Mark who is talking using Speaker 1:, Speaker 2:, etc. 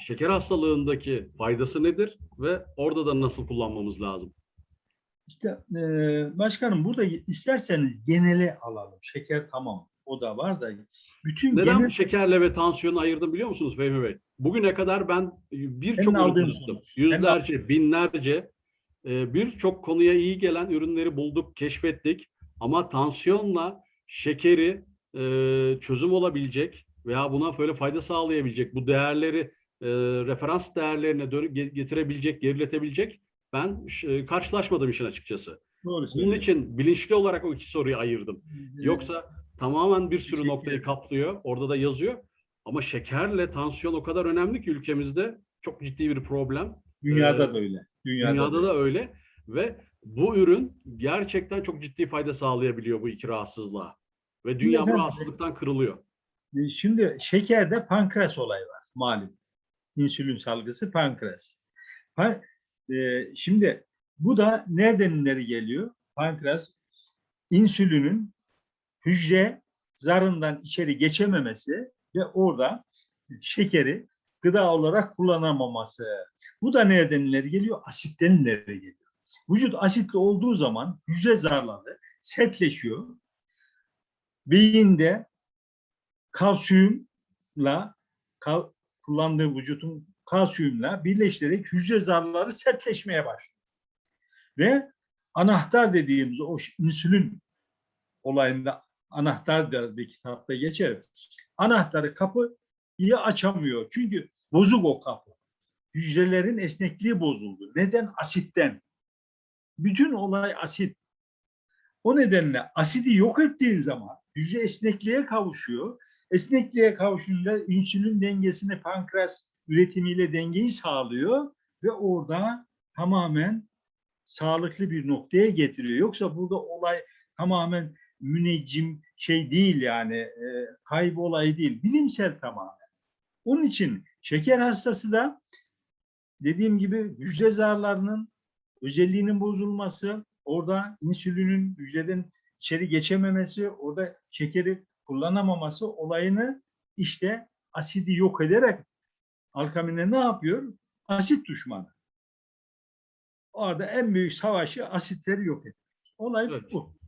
Speaker 1: şeker hastalığındaki faydası nedir ve orada da nasıl kullanmamız lazım?
Speaker 2: İşte e, başkanım burada isterseniz geneli alalım. Şeker tamam o da var da bütün
Speaker 1: Neden
Speaker 2: genel
Speaker 1: şekerle ve tansiyonu ayırdım biliyor musunuz Fehmi Bey? Bugüne kadar ben birçok
Speaker 2: aldığın
Speaker 1: tanıttım.
Speaker 2: sonuç.
Speaker 1: Yüzlerce, binlerce e, birçok konuya iyi gelen ürünleri bulduk, keşfettik. Ama tansiyonla şekeri e, çözüm olabilecek veya buna böyle fayda sağlayabilecek, bu değerleri e, referans değerlerine dönüp getirebilecek, geriletebilecek ben e, karşılaşmadım işin açıkçası.
Speaker 2: doğru
Speaker 1: Bunun için bilinçli olarak o iki soruyu ayırdım. Yoksa tamamen bir sürü noktayı kaplıyor. Orada da yazıyor. Ama şekerle tansiyon o kadar önemli ki ülkemizde çok ciddi bir problem.
Speaker 2: Dünyada
Speaker 1: Ee,
Speaker 2: da öyle. Dünyada,
Speaker 1: Dünyada
Speaker 2: da.
Speaker 1: da öyle ve bu ürün gerçekten çok ciddi fayda sağlayabiliyor bu iki rahatsızlığa. Ve dünya bu rahatsızlıktan kırılıyor.
Speaker 2: E, Şimdi şekerde pankreas olayı var malum. İnsülin salgısı pankreas. Pa- e, şimdi bu da nereden geliyor? Pankreas insülinin hücre zarından içeri geçememesi ve orada şekeri gıda olarak kullanamaması. Bu da nereden geliyor? Asitten ileri geliyor. Vücut asitli olduğu zaman hücre zarları sertleşiyor. Beyinde kalsiyumla kal, kullandığı vücutun kalsiyumla birleştirerek hücre zarları sertleşmeye başlıyor. Ve anahtar dediğimiz o insülin olayında anahtar der bir kitapta geçer. Anahtarı kapıyı açamıyor. Çünkü bozuk o kapı. Hücrelerin esnekliği bozuldu. Neden? Asitten. Bütün olay asit. O nedenle asidi yok ettiğin zaman hücre esnekliğe kavuşuyor. Esnekliğe kavuşunca insülin dengesini pankreas üretimiyle dengeyi sağlıyor ve orada tamamen sağlıklı bir noktaya getiriyor. Yoksa burada olay tamamen müneccim şey değil yani e, olayı değil. Bilimsel tamamen. Onun için şeker hastası da dediğim gibi hücre zarlarının özelliğinin bozulması, orada insülinin hücreden içeri geçememesi, orada şekeri kullanamaması olayını işte asidi yok ederek Alkamine ne yapıyor? Asit düşmanı. Orada en büyük savaşı asitleri yok ediyor. Olay
Speaker 1: Evet.
Speaker 2: bu.